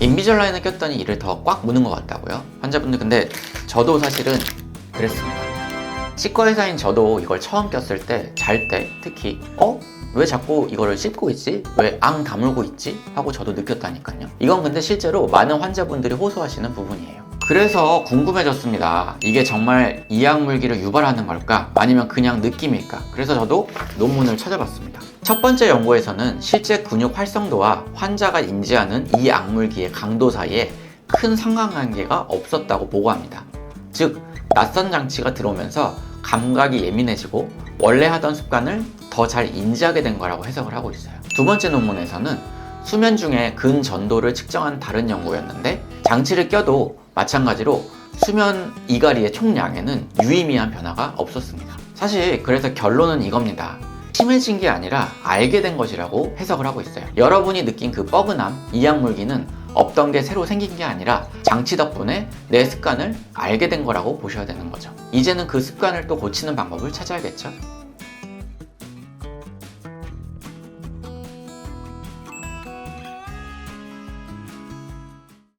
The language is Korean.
인비절라인을 꼈더니 이를 더 꽉 무는 것 같다고요? 환자분들 근데 저도 사실은 그랬습니다. 치과 의사인 저도 이걸 처음 꼈을 때잘때 특히 어? 왜 자꾸 이거를 씹고 있지? 왜 앙 다물고 있지? 하고 저도 느꼈다니까요. 이건 근데 실제로 많은 환자분들이 호소하시는 부분이에요. 그래서 궁금해졌습니다. 이게 정말 이악물기를 유발하는 걸까? 아니면 그냥 느낌일까? 그래서 저도 논문을 찾아봤습니다. 첫 번째 연구에서는 실제 근육 활성도와 환자가 인지하는 이 악물기의 강도 사이에 큰 상관관계가 없었다고 보고합니다. 즉, 낯선 장치가 들어오면서 감각이 예민해지고 원래 하던 습관을 더 잘 인지하게 된 거라고 해석을 하고 있어요. 두 번째 논문에서는 수면 중에 근 전도를 측정한 다른 연구였는데 장치를 껴도 마찬가지로 수면 이갈이의 총량에는 유의미한 변화가 없었습니다. 사실 그래서 결론은 이겁니다. 심해진 게 아니라 알게 된 것이라고 해석을 하고 있어요. 여러분이 느낀 그 뻐근함, 이악물기는 없던 게 새로 생긴 게 아니라 장치 덕분에 내 습관을 알게 된 거라고 보셔야 되는 거죠. 이제는 그 습관을 또 고치는 방법을 찾아야겠죠.